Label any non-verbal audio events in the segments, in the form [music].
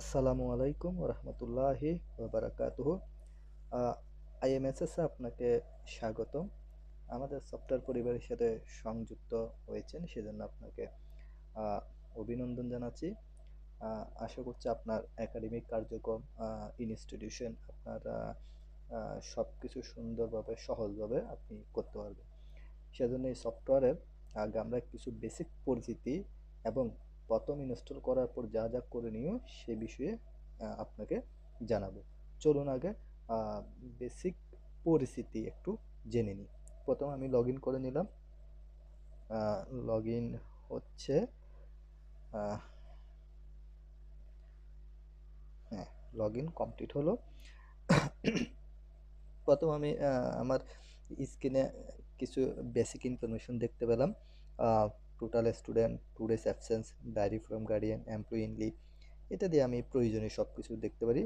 আসসালামু আলাইকুম রহমতুল্লাহি বারাকাতুহ আইএমএসএসে আপনাকে স্বাগতম। আমাদের সফটওয়্যার পরিবারের সাথে সংযুক্ত হয়েছেন, সেজন্য আপনাকে অভিনন্দন জানাচ্ছি। আশা করছি আপনার একাডেমিক কার্যক্রম ইনস্টিটিউশন আপনার সব কিছু সুন্দরভাবে, সহজভাবে আপনি করতে পারবেন। সেজন্য এই সফটওয়্যারের আগে আমরা কিছু বেসিক পরিচিতি এবং প্রথম ইনস্টল করার পর যা যা করে নিও, সে বিষয়ে আপনাকে জানাব। চলুন আগে বেসিক পরিস্থিতি একটু জেনে নিই। প্রথম আমি লগ করে নিলাম। লগ হচ্ছে হ্যাঁ লগ ইন কমপ্লিট হলো। প্রথম আমি আমার স্ক্রিনে কিছু বেসিক ইনফরমেশন দেখতে পেলাম। Total student two days absence diary from guardian employee in leave এটা দিয়ে আমি প্রয়োজনীয় সব কিছু দেখতে পারি।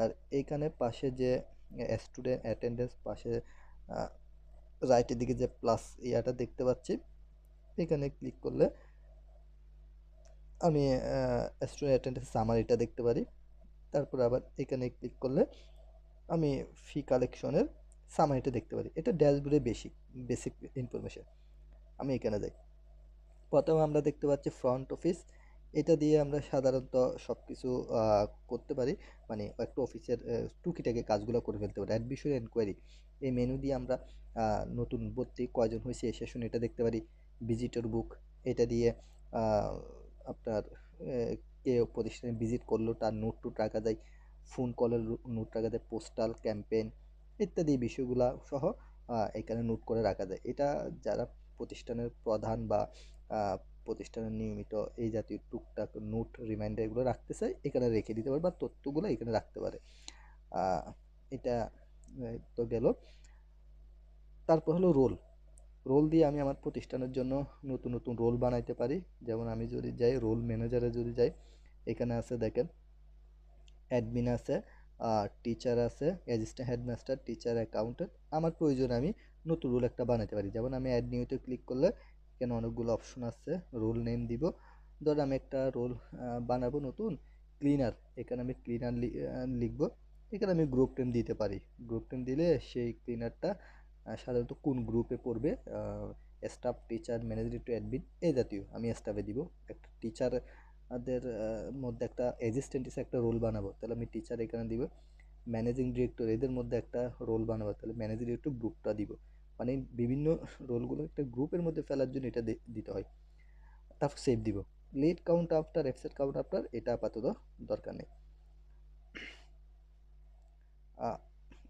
আর এইখানে পাশে যে স্টুডেন্ট অ্যাটেন্ডেন্স পাশে রাইটের দিকে যে প্লাস ইয়াটা দেখতে পাচ্ছি, এখানে ক্লিক করলে আমি স্টুডেন্ট অ্যাটেন্ডেন্স সামারিটা দেখতে পারি। তারপর আবার এখানে ক্লিক করলে আমি ফি কালেকশনের সামারিটা দেখতে পারি। এটা ড্যাশবোর্ডে বেসিক বেসিক ইনফরমেশান আমি এখানে যাই প্রথমে আমরা দেখতে পাচ্ছি ফ্রন্ট অফিস এটা দিয়ে আমরা সাধারণত সব কিছু করতে পারি। মানে একটা অফিসের টুকিটাকে কাজগুলো করে ফেলতে পারি। অ্যাডমিশন এনকোয়ারি এই মেনু দিয়ে আমরা নতুন ভর্তি কয়জন হয়েছে সেশন এটা দেখতে পারি। ভিজিটর বুক এটা দিয়ে আপনার কে প্রতিষ্ঠানে ভিজিট করল, তার নোট টুট রাখা যায় ফোন কলের নোট রাখা যায় পোস্টাল ক্যাম্পেইন ইত্যাদি বিষয়গুলা সহ এখানে নোট করে রাখা যায়। এটা যারা প্রতিষ্ঠানের প্রধান বা প্রতিষ্ঠানের নিয়মিত এই জাতীয় টুকটাক নোট রিমাইন্ডার এগুলো রাখতে চাই এখানে রেখে দিতে পারে বা তথ্যগুলো এখানে রাখতে পারে। এটা তো গেল। তারপর হলো রোল। রোল দিয়ে আমি আমার প্রতিষ্ঠানের জন্য নতুন নতুন রোল বানাইতে পারি। যেমন আমি যদি যাই, রোল ম্যানেজারে যদি যাই, এখানে আছে দেখেন অ্যাডমিন আছে টিচার আছে অ্যাসিস্ট্যান্ট হেডমাস্টার টিচার অ্যাকাউন্টেন্ট আমার প্রয়োজনে আমি নতুন রোল একটা বানাতে পারি। যেমন আমি অ্যাড নিউতে ক্লিক করলে এখানে অনেকগুলো অপশন আছে? রোল নেম দিব। ধর আমি একটা রোল বানাবো নতুন ক্লিনার এখানে আমি ক্লিনার লিখব। এখানে আমি গ্রুপ নেম দিতে পারি। গ্রুপ নেম দিলে সেই ক্লিনারটা সাধারণত কোন গ্রুপে পড়বে? Staff teacher manager to admin এই জাতীয়। আমি স্টাফে দিব। একটা টিচার দের মধ্যে একটা অ্যাসিস্ট্যান্ট হিসেবে একটা রোল বানাবো। তাহলে আমি টিচার এখানে দিব। ম্যানেজিং ডিরেক্টর এদের মধ্যে একটা রোল বানাবো। তাহলে ম্যানেজিং ডিরেক্টর গ্রুপটা দিব। মানে বিভিন্ন রোলগুলো একটা গ্রুপের মধ্যে ফেলার জন্য এটা দিতে হয়। তারপর সেভ দিব। Let count after upset count after এটা আপাতত দরকার নেই।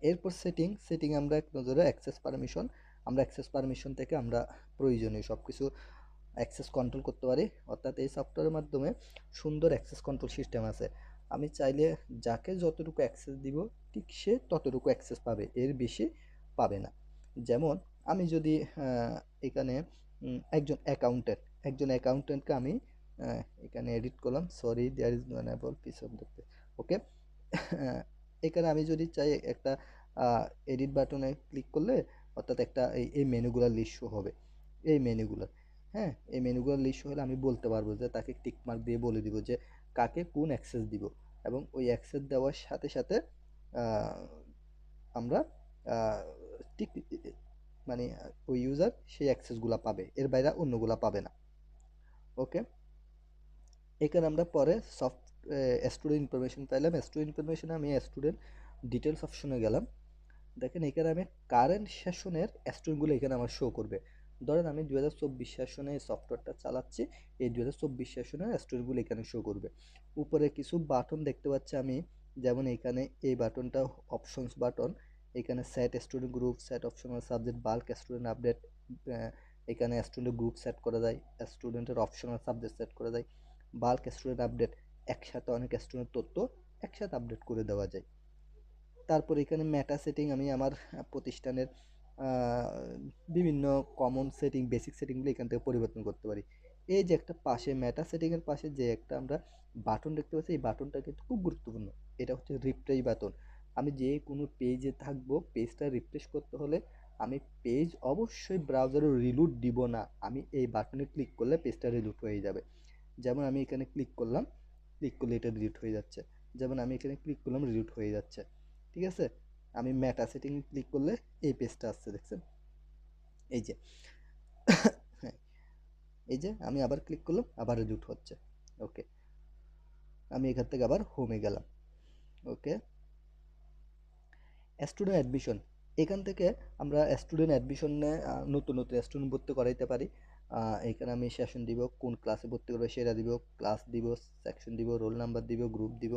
এরপর সেটিং সেটিং আমরা এক নজরে অ্যাক্সেস পারমিশন আমরা অ্যাক্সেস পারমিশন থেকে আমরা প্রয়োজনীয় সব কিছু অ্যাক্সেস কন্ট্রোল করতে পারি। অর্থাৎ এই সফটওয়্যারের মাধ্যমে সুন্দর অ্যাক্সেস কন্ট্রোল সিস্টেম আছে। আমি চাইলে যাকে যতটুকু অ্যাক্সেস দিব, ঠিক সে ততটুকু অ্যাক্সেস পাবে, এর বেশি পাবে না। যেমন আমি যদি এখানে একজন অ্যাকাউন্টেন্ট একজন অ্যাকাউন্টেন্টকে আমি এখানে এডিট করলাম sorry there is no able piece of the okay এখানে আমি যদি চাই একটা এডিট বাটনে ক্লিক করলে, অর্থাৎ একটা, এই মেনুগুলোর লিস্ট হবে, এই মেনুগুলো হ্যাঁ? এই মেনুগুলোর লিস্ট হলে আমি বলতে পারব যে তাকে টিক মার্ক দিয়ে বলে দিব যে কাকে কোন অ্যাক্সেস দিব এবং ওই অ্যাক্সেস দেওয়ার সাথে সাথে আমরা টিক মানে ওই ইউজার সেই অ্যাক্সেসগুলো পাবে। এর বাইরে অন্যগুলো পাবে না। ওকে এখানে আমরা পরে সফট স্টুডেন্ট ইনফরমেশন পাইলাম। স্টুডেন্ট ইনফরমেশনে আমি স্টুডেন্ট ডিটেলস অপশনে গেলাম। দেখেন, এখানে আমি কারেন্ট সেশনের স্টুডেন্টগুলো এখানে আমার শো করবে। ধরেন, আমি দু হাজার চব্বিশ সেশনে এই সফটওয়্যারটা চালাচ্ছি। এই দু হাজার চব্বিশ সেশনের স্টোরিগুলো এখানে শো করবে। উপরে কিছু বাটন দেখতে পাচ্ছি আমি। যেমন এখানে এই বাটনটা অপশনস বাটন এখানে set student group set optional subject bulk student update এখানে স্টুডেন্ট গ্রুপ সেট করা যায় স্টুডেন্টের অপশনাল সাবজেক্ট সেট করা যায় বাল্ক স্টুডেন্ট আপডেট একসাথে অনেক স্টুডেন্ট তথ্য একসাথে আপডেট করে দেওয়া যায়। তারপর এখানে ম্যাটা সেটিং আমি আমার প্রতিষ্ঠানের বিভিন্ন কমন সেটিং বেসিক সেটিংগুলো এখান থেকে পরিবর্তন করতে পারি। এই যে একটা পাশে ম্যাটা সেটিংয়ের পাশে যে একটা আমরা বাটন দেখতে পাচ্ছি, এই বাটনটা কিন্তু খুব গুরুত্বপূর্ণ। এটা হচ্ছে রিফ্রেশ বাটন আমি যে কোনো পেজে থাকব পেজটা রিফ্রেশ করতে হলে আমি পেজ অবশ্যই ব্রাউজারে রিলুট দিব না। আমি এই বাটনে ক্লিক করলে পেজটা রিলুট হয়ে যাবে। যেমন আমি এখানে ক্লিক করলাম ক্লিক করলে এটা ডিলিট হয়ে যাচ্ছে। যেমন আমি এখানে ক্লিক করলাম ডিলিট হয়ে যাচ্ছে। ঠিক আছে? আমি ম্যাটা সেটিং ক্লিক করলে এই পেজটা আসছে, দেখছেন? এই যে। [coughs] এই যে, আমি আবার ক্লিক করলাম, আবার রিডিউট হচ্ছে। ওকে আমি এখান থেকে আবার হোমে গেলাম। ওকে স্টুডেন্ট অ্যাডমিশন এখান থেকে আমরা স্টুডেন্ট অ্যাডমিশনে নতুন নতুন স্টুডেন্ট ভর্তি করাইতে পারি। এখানে আমি সেশন দিব, কোন ক্লাসে ভর্তি করবে সেটা দিব ক্লাস দিব সেকশন দিব রোল নাম্বার দিব গ্রুপ দিব,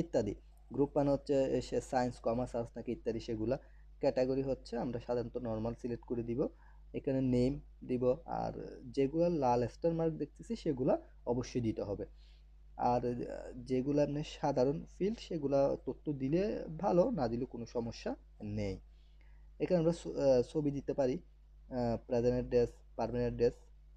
ইত্যাদি। গ্রুপ মানে হচ্ছে সে সায়েন্স কমার্স আর্টস নাকি ইত্যাদি সেগুলা। ক্যাটাগরি হচ্ছে আমরা সাধারণত নর্মাল সিলেক্ট করে দিব। এখানে নেম দিব, আর যেগুলো লাল স্টার মার্ক দেখতেছি সেগুলা অবশ্যই দিতে হবে। আর যেগুলো আপনি সাধারণ ফিল্ড সেগুলো তথ্য দিলে ভালো, না দিলে কোনো সমস্যা নেই। এখানে আমরা ছবি দিতে পারি প্রেজেন্ট ড্রেস পারমানেন্ট ড্রেস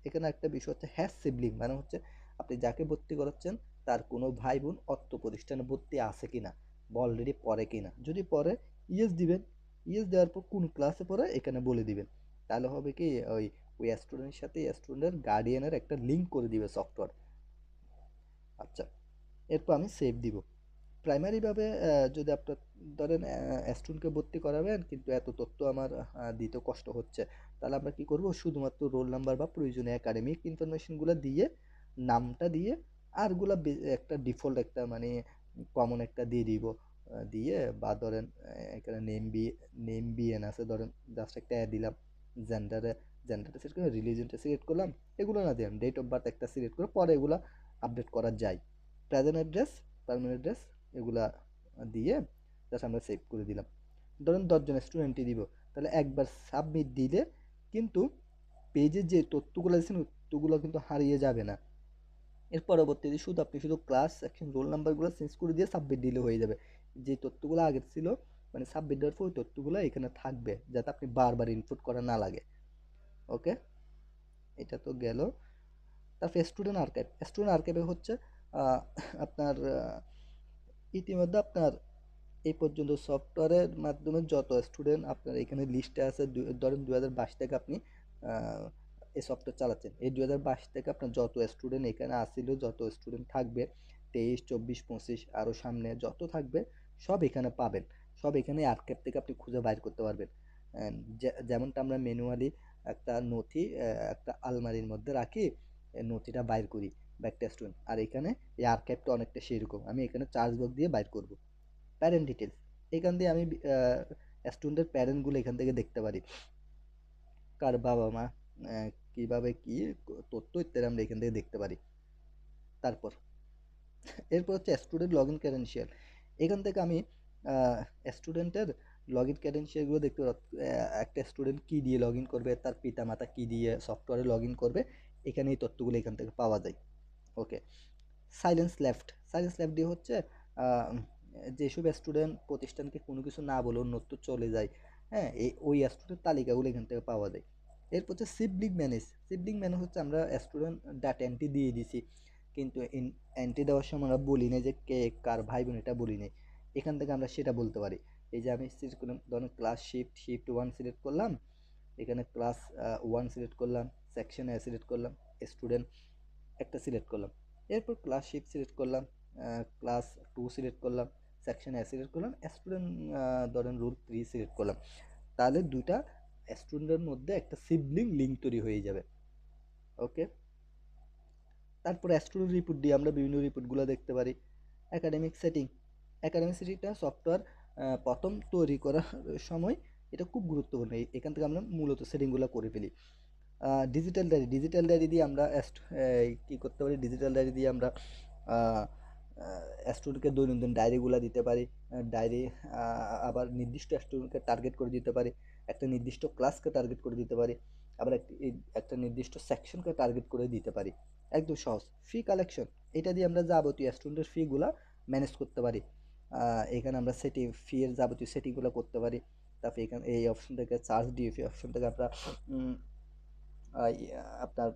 এখানে একটা বিষয় হচ্ছে হ্যাস সিবলিং মানে হচ্ছে আপনি যাকে ভর্তি করাচ্ছেন, তার কোনো ভাই বোন অর্থ প্রতিষ্ঠানে ভর্তি আছে কিনা, বা অলরেডি পড়ে কিনা। যদি পরে ইয়েস দিবেন। ইয়েস দেওয়ার পর কোন ক্লাসে পড়ে, এখানে বলে দিবেন। তাহলে হবে কি, ওই ওই স্টুডেন্টের সাথে স্টুডেন্টের গার্ডিয়ানের একটা লিঙ্ক করে দিবে সফটওয়্যার আচ্ছা এরপর আমি সেভ দিব। প্রাইমারিভাবে যদি আপনার ধরেন স্টুডেন্টকে ভর্তি করাবেন, কিন্তু এত তথ্য আমার দিতে কষ্ট হচ্ছে, তাহলে আমরা কি করব? শুধুমাত্র রোল নাম্বার বা প্রয়োজনীয় একাডেমিক ইনফরমেশনগুলো দিয়ে, নামটা দিয়ে আরগুলা একটা ডিফল্ট একটা মানে কমন একটা দিয়ে দিব। দিয়ে বা ধরেন এখানে নেম বি নেম বিএন আছে, ধরেন জাস্ট একটা দিলাম জেন্ডারে জেন্ডারটা সিলেক্ট করে রিলিজনটা সিলেক্ট করলাম, এগুলো না দিলাম ডেট অফ বার্থ একটা সিলেক্ট করে, পরে এগুলো আপডেট করা যায়। প্রেজেন্ট অ্যাড্রেস পারমানেন্ট অ্যাড্রেস এগুলা দিয়ে জাস্ট আমরা সেভ করে দিলাম। ধরেন দশজন স্টুডেন্টই দিব, তাহলে একবার সাবমিট দিলে কিন্তু পেজের যে তথ্যগুলো দিচ্ছেন তথ্যগুলো কিন্তু হারিয়ে যাবে না। এর পরবর্তীতে শুধু আপনি শুধু ক্লাস সেকশন রোল নাম্বারগুলো চেঞ্জ করে দিয়ে সাবমিট দিলে হয়ে যাবে। যে তথ্যগুলো আগের ছিল মানে সাবমিট দেওয়ার পর তথ্যগুলো এখানে থাকবে, যাতে আপনি বারবার ইনপুট করা না লাগে। ওকে এটা তো গেল। তারপর স্টুডেন্ট আর্কাইভ। স্টুডেন্ট আর্কাইভে হচ্ছে আপনার ইতিমধ্যে আপনার এই পর্যন্ত সফটওয়্যারের মাধ্যমে যত স্টুডেন্ট আপনার এখানে লিস্টে আছে ধরেন দু হাজার বাইশ থেকে আপনি এই সফটওয়্যার চালাচ্ছেন। এই দু হাজার বাইশ থেকে আপনার যত স্টুডেন্ট এখানে আসছিল যত স্টুডেন্ট থাকবে, তেইশ, চব্বিশ, পঁচিশ আরও সামনে যত থাকবে, সব এখানে পাবেন। সব এখানে আর্কেপ থেকে আপনি খুঁজে বাইর করতে পারবেন। যেমনটা আমরা ম্যানুয়ালি একটা নথি একটা আলমারির মধ্যে রাখি নথিটা বাইর করি ব্যাক স্টুডেন্ট আর এখানে এই আর্কাইভটা অনেকটা সেরকম। আমি এখানে চার্জ বক দিয়ে বাইর করব। প্যারেন্ট ডিটেলস এখান দিয়ে আমি স্টুডেন্টের প্যারেন্টগুলো এখান থেকে দেখতে পারি। কার বাবা মা কীভাবে কি তথ্য ইত্যাদি আমরা এখান থেকে দেখতে পারি। তারপর, এরপর হচ্ছে স্টুডেন্ট লগ ইন ক্রেডেন্সিয়াল এখান থেকে আমি স্টুডেন্টের লগ ইন ক্রেডেন্সিয়ালগুলো দেখতে একটা স্টুডেন্ট কী দিয়ে লগ ইন করবে, তার পিতা মাতা কী দিয়ে সফটওয়্যারে লগ ইন করবে এখানে এই তথ্যগুলো এখান থেকে পাওয়া যায়। Okay silence left silence left দিয়ে হচ্ছে যেসব স্টুডেন্ট প্রতিষ্ঠানকে কোনো কিছু না বলে অন্যত্র চলে যায়। হ্যাঁ এই, ওই স্টুডেন্ট তালিকাগুলো এখান থেকে পাওয়া যায়। এরপর হচ্ছে সিবলিং ম্যানেজ সিবলিং ম্যানেজ হচ্ছে আমরা স্টুডেন্ট ডাটা এন্ট্রি দিয়ে দিছি। কিন্তু এন্ট্রি দেওয়ার সময় আমরা বলি না যে কে, কার, ভাই বোন এটা বলি নাই। এখান থেকে আমরা সেটা বলতে পারি। এই যে আমি ধরুন class shift shift one select করলাম। এখানে ক্লাস ওয়ান সিলেক্ট করলাম। সেকশন সিলেক্ট করলাম স্টুডেন্ট একটা সিলেক্ট করলাম। এরপর ক্লাস শিফট সিলেক্ট করলাম ক্লাস টু সিলেক্ট করলাম সেকশন সিলেক্ট করলাম স্টুডেন্ট ধরেন রুল থ্রি সিলেক্ট করলাম। তাহলে দুইটা স্টুডেন্টের মধ্যে একটা সিবলিং লিঙ্ক তৈরি হয়ে যাবে। ওকে তারপরে স্টুডেন্ট রিপোর্ট দিয়ে আমরা বিভিন্ন রিপোর্টগুলো দেখতে পারি। একাডেমিক সেটিং একাডেমিক সেটিংটা সফটওয়্যার প্রথম তৈরি করার সময় এটা খুব গুরুত্বপূর্ণ। এখান থেকে আমরা মূলত সেটিংগুলো করে ফেলি। ডিজিটাল ডায়েরি ডিজিটাল ডায়েরি দিয়ে আমরা কী করতে পারি? ডিজিটাল ডায়েরি দিয়ে আমরা স্টুডেন্টকে দৈনন্দিন ডায়েরিগুলো দিতে পারি। ডায়েরি আবার নির্দিষ্ট স্টুডেন্টকে টার্গেট করে দিতে পারি। একটা নির্দিষ্ট ক্লাসকে টার্গেট করে দিতে পারি। আবার একটা নির্দিষ্ট সেকশনকে টার্গেট করে দিতে পারি। একদম সহজ। ফি কালেকশন এটা দিয়ে আমরা যাবতীয় স্টুডেন্টের ফিগুলো ম্যানেজ করতে পারি। এখানে আমরা সেটি ফি এর যাবতীয় সেটিংগুলো করতে পারি। তারপরে এখানে, এই অপশন থেকে চার্জ দিয়ে ফি অপশন থেকে আমরা আপনার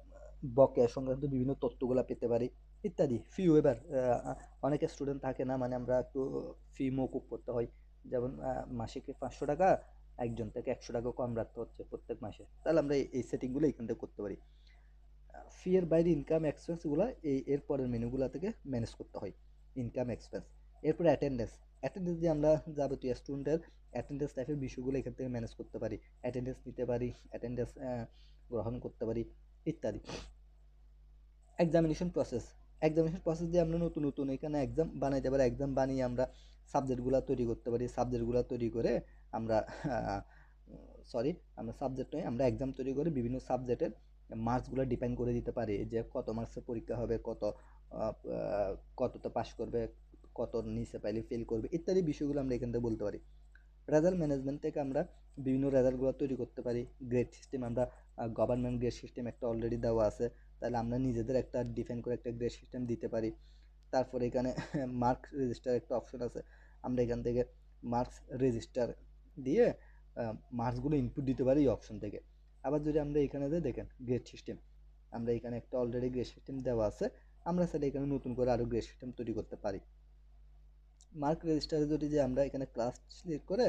বকেয়া সংক্রান্ত বিভিন্ন তথ্যগুলো পেতে পারি, ইত্যাদি। ফি এবার অনেক স্টুডেন্ট থাকে না মানে আমরা একটু ফি মকুব করতে হয়। যেমন মাসিকে পাঁচশো টাকা, একজন থেকে একশো টাকা কম রাখতে হচ্ছে প্রত্যেক মাসে। তাহলে আমরা এই সেটিংগুলো এখান থেকে করতে পারি। ফি এর বাইরে ইনকাম এক্সপেন্সগুলো এই, এর পরের মেনুগুলো থেকে ম্যানেজ করতে হয়। ইনকাম এক্সপেন্স এরপরে অ্যাটেন্ডেন্স অ্যাটেন্ডেন্স দিয়ে আমরা যাবতীয় স্টুডেন্টের অ্যাটেন্ডেন্স টাইপের বিষয়গুলো এখান থেকে ম্যানেজ করতে পারি। অ্যাটেন্ডেন্স নিতে পারি। অ্যাটেন্ডেন্স গ্রহণ করতে পারি, ইত্যাদি। এক্সামিনেশন প্রসেস এক্সামিনেশন প্রসেস দিয়ে আমরা নতুন নতুন এখানে এক্সাম বানাইতে পারি। এক্সাম বানিয়ে আমরা সাবজেক্টগুলো তৈরি করতে পারি। সাবজেক্টগুলো তৈরি করে আমরা সরি আমরা সাবজেক্ট নয়, আমরা এক্সাম তৈরি করে বিভিন্ন সাবজেক্টের মার্কসগুলো ডিপেন্ড করে দিতে পারি। যে কত মার্কসের পরীক্ষা হবে, কত কতটা পাস করবে, কত নিচে পাইলে ফেল করবে, ইত্যাদি বিষয়গুলো আমরা এখান থেকে বলতে পারি। রেজাল্ট ম্যানেজমেন্ট থেকে আমরা বিভিন্ন রেজাল্টগুলো তৈরি করতে পারি। গ্রেড সিস্টেম আমরা গভর্নমেন্ট গ্রেড সিস্টেম একটা অলরেডি দেওয়া আছে, তাহলে আমরা নিজেদের একটা ডিফেন্ড করে একটা গ্রেড সিস্টেম দিতে পারি। তারপরে এখানে [laughs] মার্কস রেজিস্টার একটা অপশন আছে। আমরা এখান থেকে মার্কস রেজিস্টার দিয়ে মার্কসগুলো ইনপুট দিতে পারি এই অপশন থেকে। আবার যদি আমরা এখানে যে দেখেন গ্রেড সিস্টেম আমরা এখানে একটা অলরেডি গ্রেড সিস্টেম দেওয়া আছে। আমরা সেটা এখানে নতুন করে আরও গ্রেড সিস্টেম তৈরি করতে পারি। মার্ক রেজিস্টারে যদি যে আমরা এখানে ক্লাস সিলেক্ট করে,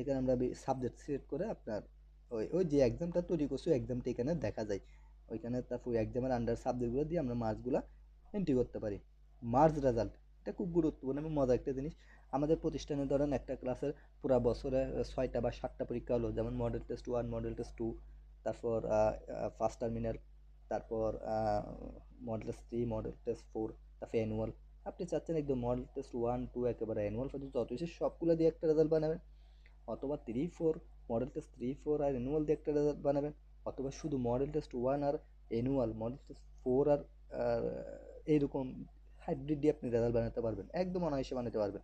এখানে আমরা সাবজেক্ট সিলেক্ট করে আপনার ওই ওই যে এক্সামটা তৈরি করছি এক্সামটা এখানে দেখা যায়। ওইখানে তারপর এক্সামের আন্ডার সাবজেক্টগুলো দিয়ে আমরা মার্কসগুলো এন্ট্রি করতে পারি। মার্কস রেজাল্ট এটা খুব গুরুত্বপূর্ণ এবং মজা একটা জিনিস। আমাদের প্রতিষ্ঠানে ধরেন একটা ক্লাসের পুরা বছরে ছয়টা বা সাতটা পরীক্ষা হলো, যেমন model test one model test two তারপর ফার্স্ট টার্মিনাল তারপর model test three model test four তারপর অ্যানুয়াল আপনি চাচ্ছেন একদম মডেল টেস্ট ওয়ান টু একেবারে অ্যানুয়াল পর্যন্ত যত সবগুলো দিয়ে একটা রেজাল্ট বানাবেন। অথবা three four model test three four আর অ্যানুয়াল দিয়ে একটা রেজাল্ট বানাবেন, অথবা শুধু মডেল টেস্ট ওয়ান আর অ্যানুয়াল মডেল টেস্ট ফোর আর এইরকম হাইব্রিড দিয়ে আপনি রেজাল্ট বানাতে পারবেন, একদম অনায়াসে বানাতে পারবেন।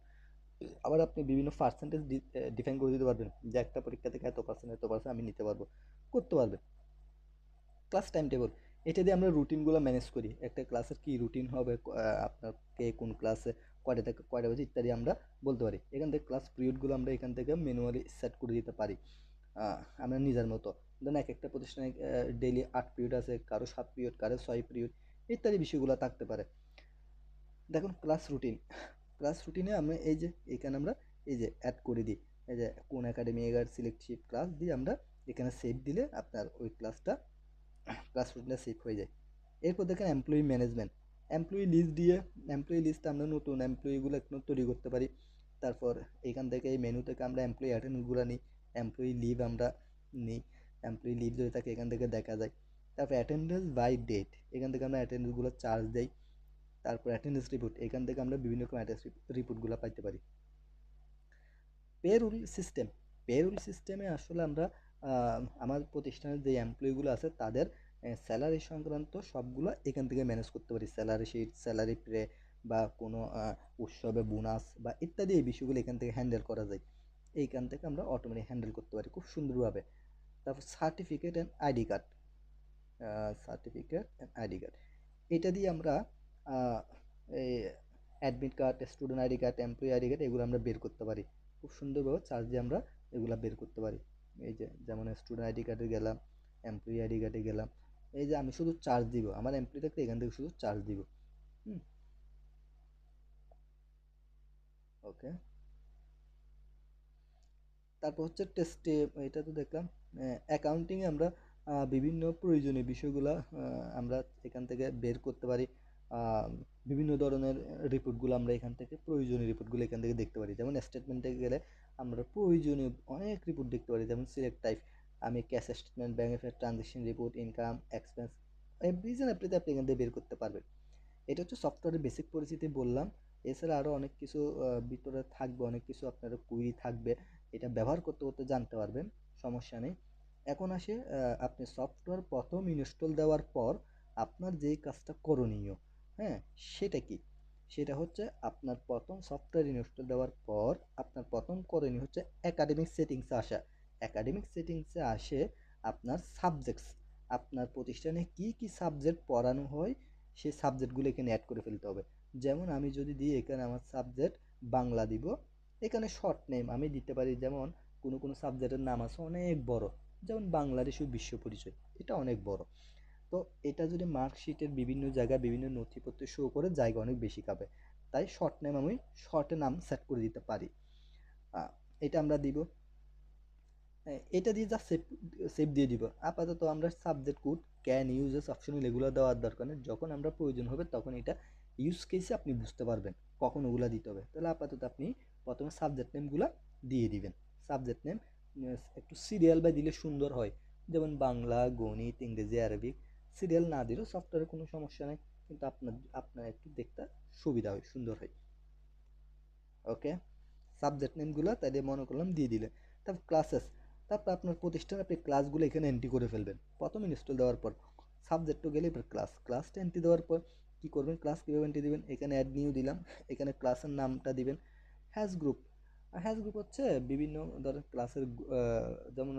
আবার আপনি বিভিন্ন পার্সেন্টেজ ডিফাইন করে দিতে পারবেন, যে একটা পরীক্ষা থেকে এত পার্সেন্ট এত পার্সেন্ট আমি নিতে পারব, করতে পারবেন। ক্লাস টাইম টেবল এটা দিয়ে আমরা রুটিনগুলো ম্যানেজ করি, একটা ক্লাসের কী রুটিন হবে আপনার কে কোন ক্লাসে কয়টা থেকে কয়টা বাজে ইত্যাদি আমরা বলতে পারি। এখান থেকে ক্লাস পিরিয়ডগুলো আমরা এখান থেকে ম্যানুয়ালি সেট করে দিতে পারি। আমরা নিজের মতো। ধরুন এক একটা প্রতিষ্ঠানে ডেইলি আট পিরিয়ড আছে, কারও সাত পিরিয়ড কারও ছয় পিরিয়ড ইত্যাদি বিষয়গুলো থাকতে পারে। দেখুন ক্লাস রুটিন ক্লাস রুটিনে আমরা এই যে, এখানে আমরা এই যে অ্যাড করে দিই। এই যে কোন একাডেমি এগার সিলেক্টিভ ক্লাস দিয়ে আমরা এখানে সেভ দিলে আপনার ওই ক্লাসটা ক্লাস রুটিনটা সেভ হয়ে যায়। এরপর দেখেন এমপ্লয়ি ম্যানেজমেন্ট এমপ্লয়ি লিস্ট দিয়ে এমপ্লয়ি লিস্টে আমরা নতুন এমপ্লয়িগুলো একটু তৈরি করতে পারি। তারপর এখান থেকে এই মেনু থেকে আমরা এমপ্লয়ি অ্যাটেন্ডগুলো নিই এমপ্লয়ি লিভ আমরা নিই এমপ্লয়ি লিভ যদি থাকে এখান থেকে দেখা যায়। তারপর অ্যাটেন্ডেন্স বাই ডেট এখান থেকে আমরা অ্যাটেন্ডেন্সগুলো চার্জ দেই। তারপর অ্যাটেন্ডেন্স রিপোর্ট এখান থেকে আমরা বিভিন্ন রকম অ্যাটেন্ডেন্স রিপোর্টগুলো পাইতে পারি। পেরুল সিস্টেম পেরুল সিস্টেমে আসলে আমরা আমার প্রতিষ্ঠানের যে এমপ্লয়িগুলো আছে তাদের স্যালারি সংক্রান্ত সবগুলো এখান থেকে ম্যানেজ করতে পারি। স্যালারি শিট স্যালারি পে বা কোনো উৎসবে বোনাস বা ইত্যাদি এই বিষয়গুলো এখান থেকে হ্যান্ডেল করা যায়। এইখান থেকে আমরা অটোমেটিক হ্যান্ডেল করতে পারি খুব সুন্দরভাবে। তারপর certificate and ID card certificate and ID card এটা দিয়ে আমরা এই admit card student ID card employee ID card এগুলো আমরা বের করতে পারি। খুব সুন্দরভাবে চার্জ দিয়ে আমরা এগুলো বের করতে পারি। এই যে, যেমন স্টুডেন্ট আইডি কার্ডে গেলাম এমপ্লয়ি আইডি কার্ডে গেলাম এই যে আমি শুধু চার্জ দিব, আমার এমপ্লয়ি থাকলে এখান থেকে শুধু চার্জ দিব। হুম? ওকে তারপর হচ্ছে টেস্টে এটা তো দেখলাম অ্যাকাউন্টিংয়ে আমরা বিভিন্ন প্রয়োজনীয় বিষয়গুলো আমরা এখান থেকে বের করতে পারি। বিভিন্ন ধরনের রিপোর্টগুলো আমরা এখান থেকে, প্রয়োজনীয় রিপোর্টগুলো এখান থেকে দেখতে পারি। যেমন স্টেটমেন্টে গেলে আমরা প্রয়োজনীয় অনেক রিপোর্ট দেখতে পারি, যেমন সিলেক্ট টাইপ আমি cash statement bank transaction report income expense এভরিজন অ্যাপ্লিতে আপনি এখান থেকে বের করতে পারবেন। এটা হচ্ছে সফটওয়্যারের বেসিক পরিচিতি বললাম। এছাড়া আরও অনেক কিছু ভিতরে থাকবে, অনেক কিছু আপনার কুইরি থাকবে। এটা ব্যবহার করতে করতে জানতে পারবেন, সমস্যা নেই। এখন আসে আপনি সফটওয়্যার প্রথম ইনস্টল দেওয়ার পর আপনার যেই কাজটা করণীয় হ্যাঁ সেটা কি? সেটা হচ্ছে আপনার প্রথম সফটওয়্যার ইনস্টল দেওয়ার পর আপনার প্রথম করণীয় হচ্ছে একাডেমিক সেটিংসে আসা। একাডেমিক সেটিংসে আসে আপনার সাবজেক্টস আপনার প্রতিষ্ঠানে কি কি সাবজেক্ট পড়ানো হয় সেই সাবজেক্টগুলো এখানে অ্যাড করে ফেলতে হবে। যেমন আমি যদি দিই, এখানে আমার সাবজেক্ট বাংলা দিব, এখানে শর্ট নেম আমি দিতে পারি, যেমন কোনো কোনো সাবজেক্টের নাম আছে অনেক বড়, যেমন বাংলাদেশ বিশ্ব পরিচয়, এটা অনেক বড়। তো এটা যদি মার্কশিটের বিভিন্ন জায়গায় বিভিন্ন নথিপত্র শো করে, জায়গা অনেক বেশি খাবে তাই শর্ট নেম আমি শর্টে নাম সেট করে দিতে পারি। এটা আমরা দিব। এটা দিয়ে যা সেভ সেভ দিয়ে দিব। আপাতত আমরা subject code can uses optional এগুলো দেওয়ার দরকার নেই। যখন আমরা প্রয়োজন হবে তখন এটা ইউজ কেসে আপনি বুঝতে পারবেন কখন ওগুলা দিতে হবে। তাহলে আপাতত আপনি প্রথমে সাবজেক্ট নেমগুলো দিয়ে দিবেন। সাবজেক্ট নেম একটু সিরিয়াল বা দিলে সুন্দর হয়। যেমন বাংলা, গণিত, ইংরেজি আরবিক সিরিয়াল না দিলেও সফটওয়্যারে কোনো সমস্যা নেই। কিন্তু আপনার আপনার একটু দেখতে সুবিধা হয়, সুন্দর হয়। ওকে সাবজেক্ট নেমগুলো তাইলে মনে করলাম দিয়ে দিলে তারপর ক্লাসেস তারপর আপনার প্রতিষ্ঠান, আপনি ক্লাসগুলো এখানে এন্ট্রি করে ফেলবেন। প্রথম ইনস্টল দেওয়ার পর সাবজেক্টও গেলে এবার ক্লাস ক্লাসটা এন্ট্রি দেওয়ার পর কী করবেন? ক্লাস কীভাবে এন্ট্রি দিবেন? এখানে অ্যাড নিউ দিলাম, এখানে ক্লাসের নামটা দিবেন। হ্যাজ গ্রুপ হ্যাজ গ্রুপ হচ্ছে বিভিন্ন ধরনের ক্লাসের যেমন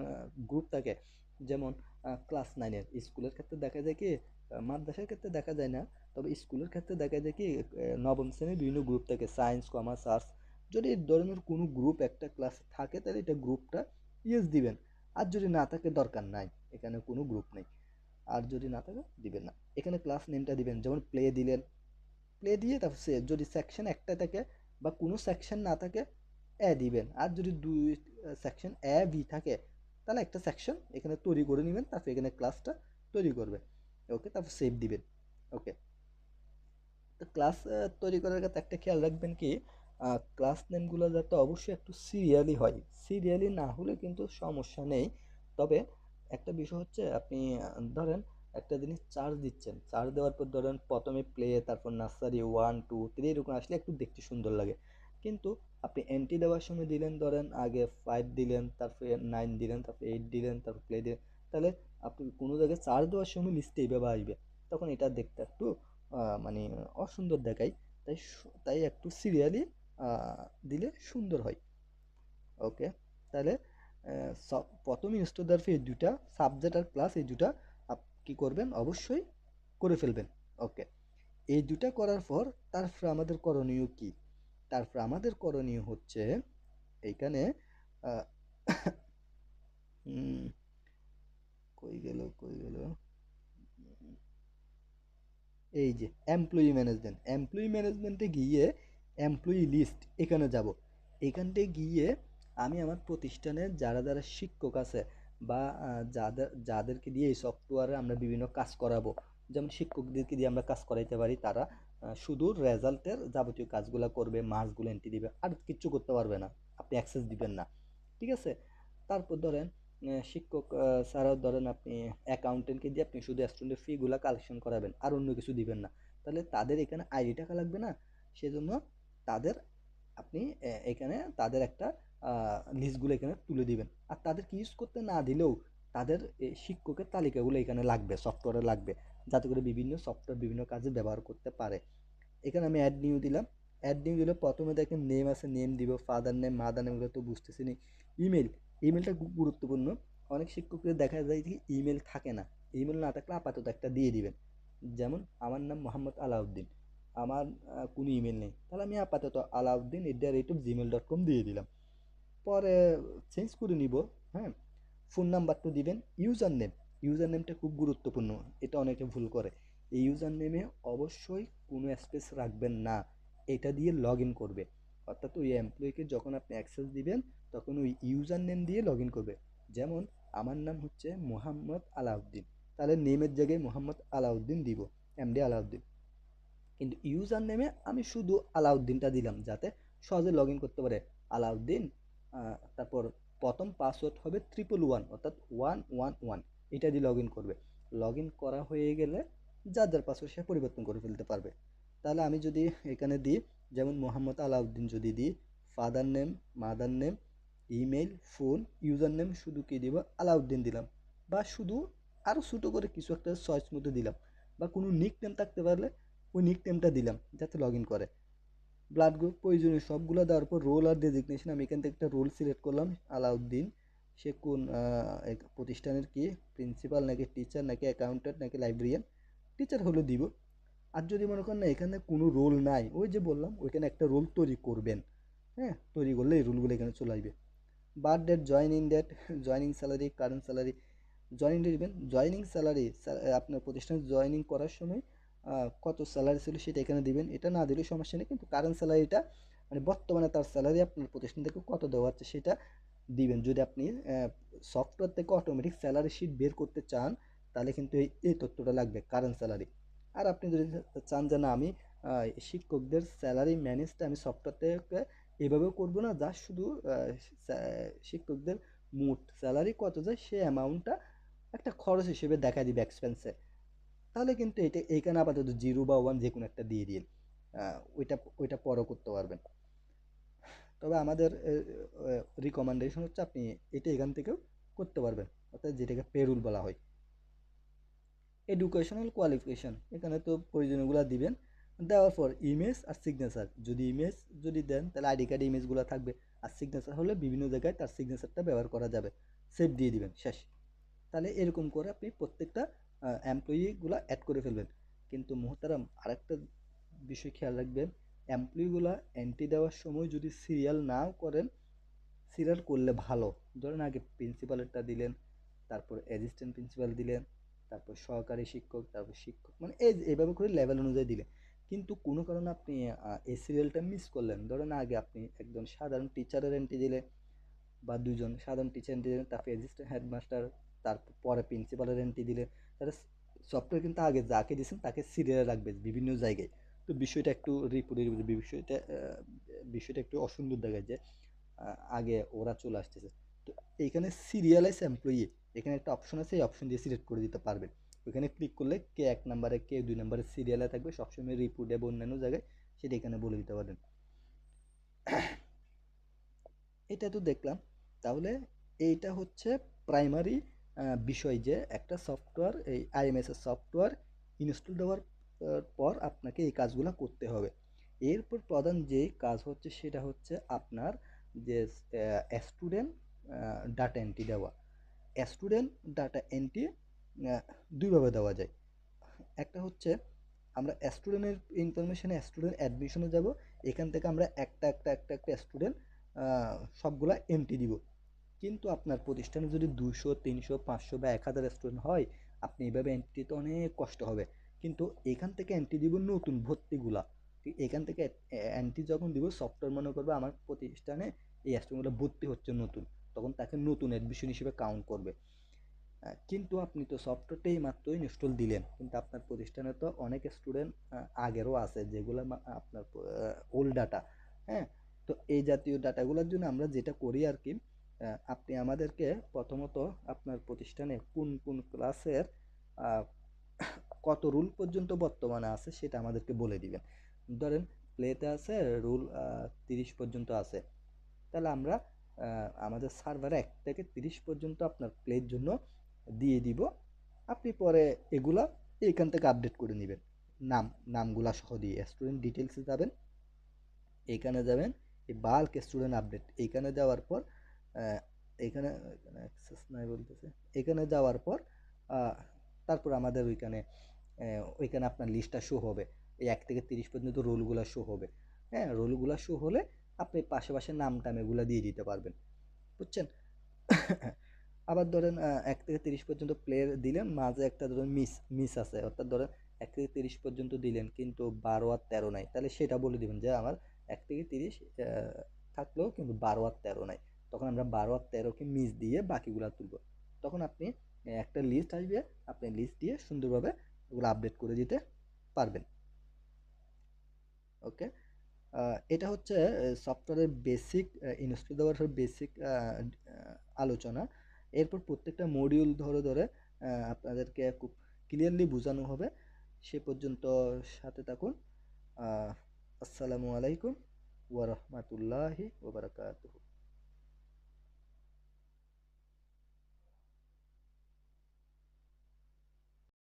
গ্রুপ থাকে, যেমন ক্লাস নাইনের স্কুলের ক্ষেত্রে দেখা যায় কি মাদ্রাসার ক্ষেত্রে দেখা যায় না, তবে স্কুলের ক্ষেত্রে দেখা যায় কি নবম শ্রেণির বিভিন্ন গ্রুপ থাকে সায়েন্স কমার্স আর্টস যদি ধরনের কোনো গ্রুপ একটা ক্লাস থাকে, তাহলে এটা গ্রুপটা ইয়েস দিবেন। আর যদি না থাকে, দরকার নাই। এখানে কোনো গ্রুপ নেই। আর যদি না থাকে, দিবেন না। এখানে ক্লাস নেমটা দিবেন, যেমন প্লে দিলেন। প্লে দিয়ে তারপর সে যদি সেকশন একটা থাকে বা কোনো সেকশন না থাকে, এ দিবেন। আর যদি দুই সেকশন এ বি থাকে, তাহলে একটা সেকশন এখানে তৈরি করে নেবেন। তারপর এখানে ক্লাসটা তৈরি করবে। ওকে তারপর সেভ দিবেন। ওকে তো ক্লাস তৈরি করার ক্ষেত্রে একটা খেয়াল রাখবেন কি ক্লাস নেমগুলো যাতে অবশ্যই একটু সিরিয়ালি হয়। সিরিয়ালি না হলে কিন্তু সমস্যা নেই। তবে একটা বিষয় হচ্ছে, আপনি, ধরেন একটা জিনিস চার্জ দিচ্ছেন। চার্জ দেওয়ার পর ধরেন প্রথমে প্লে তারপর নার্সারি ওয়ান টু থ্রি এরকম আসলে একটু দেখতে সুন্দর লাগে। কিন্তু আপনি এন্ট্রি দেওয়ার সময় দিলেন, ধরেন আগে ফাইভ দিলেন, তারপরে নাইন দিলেন, তারপরে এইট দিলেন, তারপর প্লে দিলেন। তাহলে আপনি কোনো জায়গায় চার্জ দেওয়ার সময় লিস্টে এইভাবে আসবে। তখন এটা দেখতে একটু মানে অসুন্দর দেখায়। তাই তাই একটু সিরিয়ালি দিলে সুন্দর হয়। ওকে? তাহলে প্রথম ইনস্টল দেওয়ার এই দুটা সাবজেক্ট আর ক্লাস এই দুটা কী করবেন? অবশ্যই করে ফেলবেন। ওকে? এই দুটা করার পর, তারপর আমাদের করণীয় কি? তারপর আমাদের করণীয় হচ্ছে, এইখানে কই গেল কই গেল? এই যে এমপ্লয়ি ম্যানেজমেন্ট এমপ্লয়ি ম্যানেজমেন্টে গিয়ে এমপ্লয়ি লিস্ট এখানে যাব। এখানটে গিয়ে আমি আমার প্রতিষ্ঠানের যারা যারা শিক্ষক আছে বা যাদের, যাদেরকে দিয়ে এই সফটওয়্যারে আমরা বিভিন্ন কাজ করাবো, যেমন শিক্ষকদেরকে দিয়ে আমরা কাজ করাইতে পারি, তারা শুধু রেজাল্টের যাবতীয় কাজগুলো করবে মার্কসগুলো এন্ট্রি দিবে, আর কিচ্ছু করতে পারবে না, আপনি অ্যাক্সেস দিবেন না। ঠিক আছে? তারপর ধরেন শিক্ষক ছাড়াও ধরেন আপনি অ্যাকাউন্টেন্টকে দিয়ে আপনি শুধু স্টুডেন্টের ফিগুলো কালেকশন করাবেন, আর অন্য কিছু দিবেন না। তাহলে তাদের এখানে আইডি টাকা লাগবে না, সেজন্য তাদের আপনি এখানে তাদের একটা লিস্টগুলো এখানে তুলে দিবেন। আর তাদেরকে ইউজ করতে না দিলেও তাদের শিক্ষকের তালিকাগুলো এখানে লাগবে সফটওয়্যারে লাগবে। যাতে করে বিভিন্ন সফটওয়্যার বিভিন্ন কাজে ব্যবহার করতে পারে। এখানে আমি অ্যাড নিউ দিলাম। অ্যাড নিউ দিলে প্রথমে দেখেন নেম আছে নেম দিব ফাদার নেম মাদার নেম এগুলো তো বুঝতেছি নি। ইমেল ইমেলটা খুব গুরুত্বপূর্ণ। অনেক শিক্ষকদের দেখা যায় যে ইমেল থাকে না। ইমেল না থাকলে আপাতত একটা দিয়ে দিবেন। যেমন আমার নাম মোহাম্মদ আলাউদ্দিন। আমার কোনো ইমেল নেই। তাহলে আমি আপাতত Alauddin at the rate of Gmail dot com দিয়ে দিলাম। পরে চেঞ্জ করে নিব হ্যাঁ? ফোন নাম্বারটা দিবেন ইউজার নেম ইউজার নেমটা খুব গুরুত্বপূর্ণ, এটা অনেকে ভুল করে। এই ইউজার নেমে অবশ্যই কোনো স্পেস রাখবেন না, এটা দিয়ে লগ ইন করবে। অর্থাৎ ওই এমপ্লয়িকে যখন আপনি অ্যাক্সেস দিবেন, তখন ওই ইউজার নেম দিয়ে লগ ইন করবে। যেমন, আমার নাম হচ্ছে মোহাম্মদ আলাউদ্দিন। তাহলে নেমের জায়গায় মোহাম্মদ আলাউদ্দিন দিব এমডি আলাউদ্দিন। কিন্তু ইউজার নেমে আমি শুধু আলাউদ্দিনটা দিলাম যাতে সহজে লগ করতে পারে। আলাউদ্দিন তারপর প্রথম পাসওয়ার্ড হবে ট্রিপল ওয়ান অর্থাৎ ওয়ান ওয়ান ওয়ান এটা দিয়ে লগ করবে। লগ করা হয়ে গেলে যার যার পাসওয়ার্ড সে পরিবর্তন করে ফেলতে পারবে। তাহলে আমি যদি এখানে দিই, যেমন মোহাম্মদ আলাউদ্দিন যদি দিই father name mother name email phone user name শুধু কী দিব? আলাউদ্দিন দিলাম। বা শুধু আরও ছোটো করে কিছু একটা চয়েস মতো দিলাম। বা কোনো নিক নেম থাকতে পারলে ওই নিক নেমটা দিলাম, যাতে লগ ইন করে। ব্লাড গ্রুপ প্রয়োজনীয় সবগুলো দেওয়ার পর রোল আর ডেজিগনেশন আমি এখান থেকে একটা রোল সিলেক্ট করলাম, আলাউদ্দিন। সে কোন প্রতিষ্ঠানের কি? প্রিন্সিপাল নাকি টিচার নাকি অ্যাকাউন্টেন্ট নাকি লাইব্রেরিয়ান টিচার হলে দিব। আর যদি মনে করেন না, এখানে কোনো রোল নাই, ওই যে বললাম, ওইখানে একটা রোল তৈরি করবেন। হ্যাঁ তৈরি করলে এই রোলগুলো এখানে চলে আসবে। Birth date joining date joining salary current salary joining দেবেন জয়নিং স্যালারি আপনার প্রতিষ্ঠানে জয়নিং করার সময় কত স্যালারি ছিল সেটা এখানে দিবেন, এটা না দিলে সমস্যা নেই, কিন্তু কারেন্ট স্যালারিটা মানে বর্তমানে তার স্যালারি আপনার প্রতিষ্ঠান থেকে কত দেওয়া হচ্ছে সেটা দিবেন। যদি আপনি সফটওয়্যার থেকে অটোমেটিক স্যালারি শিট বের করতে চান, তাহলে কিন্তু এই এই তথ্যটা লাগবে কারেন্ট স্যালারি আর আপনি যদি চান যে না, আমি শিক্ষকদের স্যালারি ম্যানেজটা আমি সফটওয়্যার থেকে এভাবেও করব না যা শুধু শিক্ষকদের মোট স্যালারি কত যায় সেই অ্যামাউন্টটা একটা খরচ হিসেবে দেখা দিবে এক্সপেন্সে তাহলে কিন্তু এটা এইখানে আপাতত জিরো বা ওয়ান যে কোনো একটা দিয়ে দিন ওইটা ওইটা পরও করতে পারবেন। তবে আমাদের রিকমেন্ডেশন হচ্ছে আপনি এটা এখান থেকেও করতে পারবেন। অর্থাৎ যেটাকে পেরুল বলা হয়। এডুকেশনাল কোয়ালিফিকেশন এখানে তো প্রয়োজনীয়গুলো দিবেন। দেওয়ার পর ইমেজ আর সিগনেচার যদি ইমেজ যদি দেন, তাহলে আইডি কার্ডে ইমেজগুলো থাকবে। আর সিগনেচার হলে বিভিন্ন জায়গায় তার সিগনেচারটা ব্যবহার করা যাবে। সেভ দিয়ে দিবেন, শেষ। তাহলে এরকম করে আপনি প্রত্যেকটা এমপ্লয়িগুলো অ্যাড করে ফেলবেন। কিন্তু মোহতারাম, আরেকটা বিষয় খেয়াল রাখবেন এমপ্লয়িগুলো এন্ট্রি দেওয়ার সময় যদি সিরিয়াল নাও করেন সিরিয়াল করলে ভালো। ধরেন আগে প্রিন্সিপালেরটা দিলেন, তারপর অ্যাসিস্ট্যান্ট প্রিন্সিপাল দিলেন, তারপর সহকারী শিক্ষক, তারপর শিক্ষক মানে এই এইভাবে করে লেভেল অনুযায়ী দিলেন। কিন্তু কোনো কারণে আপনি এই সিরিয়ালটা মিস করলেন। ধরেন আগে আপনি একজন সাধারণ টিচারের এন্ট্রি দিলেন, বা দুজন সাধারণ টিচার এন্ট্রি দিলেন, তারপর অ্যাসিস্ট্যান্ট হেডমাস্টার তারপর পরে প্রিন্সিপালের এন্ট্রি দিলেন তাহলে সফটওয়্যার কিন্তু আগে যাকে দিয়েছেন তাকে সিরিয়ালে রাখবে বিভিন্ন জায়গায়। তো বিষয়টা একটু রিপোর্টের বিষয়টা বিষয়টা একটু অসুন্দর দেখায় যে আগে ওরা চলে আসতেছে। তো এইখানে সিরিয়ালাইজ এমপ্লয়ি এখানে একটা অপশন আছে, এই অপশন দিয়ে সিলেক্ট করে দিতে পারবেন ওইখানে ক্লিক করলে কে এক নম্বরে, কে দুই নম্বরে সিরিয়ালে থাকবে, সবসময় রিপোর্টে বা অন্যান্য জায়গায় সেটা এখানে বলে দিতে পারবেন। [coughs] এটা তো দেখলাম। তাহলে এইটা হচ্ছে প্রাইমারি বিষয় যে একটা সফটওয়্যার এই আইএমএস এর সফটওয়্যার ইনস্টল দেওয়ার পর আপনাকে এই কাজগুলো করতে হবে। এরপর প্রধান যে কাজ হচ্ছে সেটা হচ্ছে আপনার যে স্টুডেন্ট ডাটা এন্ট্রি দেওয়া। স্টুডেন্ট ডাটা এন্ট্রি দুইভাবে দেওয়া যায়। একটা হচ্ছে আমরা স্টুডেন্টের ইনফরমেশনে স্টুডেন্ট অ্যাডমিশনে যাব, এখান থেকে আমরা একটা একটা একটা একটা স্টুডেন্ট সবগুলা এন্ট্রি দিব। কিন্তু আপনার প্রতিষ্ঠানে যদি দুশো তিনশো, পাঁচশো বা এক হাজার স্টুডেন্ট হয়, আপনি এইভাবে এন্ট্রি দিতে অনেক কষ্ট হবে। কিন্তু এখান থেকে এন্ট্রি দিব নতুন ভর্তিগুলা। এখান থেকে এন্ট্রি যখন দিব সফটওয়্যার মনে করবে আমার প্রতিষ্ঠানে এই স্টুডেন্টগুলো ভর্তি হচ্ছে নতুন। তখন তাকে নতুন অ্যাডমিশন হিসেবে কাউন্ট করবে। কিন্তু আপনি তো সফটওয়্যারটাই মাত্র ইনস্টল দিলেন। কিন্তু আপনার প্রতিষ্ঠানে তো অনেক স্টুডেন্ট আগেরও আছে যেগুলো আপনার ওল্ড ডাটা হ্যাঁ? তো এই জাতীয় ডাটাগুলোর জন্য আমরা যেটা করি আর কি আপনি আমাদেরকে প্রথমত আপনার প্রতিষ্ঠানে কোন কোন ক্লাসের কত রুল পর্যন্ত বর্তমানে আছে সেটা আমাদেরকে বলে দিবেন। ধরেন, প্লেতে আছে রুল তিরিশ পর্যন্ত আছে। তাহলে আমরা আমাদের সার্ভারে এক থেকে তিরিশ পর্যন্ত আপনার প্লের জন্য দিয়ে দিব। আপনি পরে এগুলা এখান থেকে আপডেট করে নেবেন। নাম, নামগুলা সহ দিয়ে স্টুডেন্ট ডিটেলসে যাবেন। এখানে যাবেন, এই বাল্ক স্টুডেন্ট আপডেট এইখানে যাওয়ার পর এখানে এখানে অ্যাক্সেস নাই বলতেছে। এখানে যাওয়ার পর তারপর আমাদের ওইখানে ওইখানে আপনার লিস্টটা শো হবে। এই এক থেকে তিরিশ পর্যন্ত রোলগুলো শো হবে। হ্যাঁ রোলগুলো শো হলে আপনি পাশে পাশে নাম টাম এগুলো দিয়ে দিতে পারবেন। বুঝছেন? [coughs] আবার ধরেন এক থেকে তিরিশ পর্যন্ত প্লেয়ার দিলেন, মাঝে একটা ধরেন মিস মিস আছে। অর্থাৎ ধরেন এক থেকে তিরিশ পর্যন্ত দিলেন, কিন্তু বারো আর তেরো নাই। তাহলে সেটা বলে দিবেন যে আমার এক থেকে তিরিশ থাকলেও কিন্তু বারো আর তেরো নাই। তখন আমরা বারো আর তেরোকে মিস দিয়ে বাকিগুলা তুলব। তখন আপনি একটা লিস্ট আসবে, আপনি লিস্ট দিয়ে সুন্দরভাবে ওগুলো আপডেট করে দিতে পারবেন। ওকে এটা হচ্ছে সফটওয়্যারের বেসিক ইনস্টল দেওয়ার বেসিক আলোচনা। এরপর প্রত্যেকটা মডিউল ধরে ধরে আপনাদেরকে খুব ক্লিয়ারলি বোঝানো হবে। সে পর্যন্ত সাথে থাকুন। আসসালামু আলাইকুম। ওয়া বারাকাতুহু।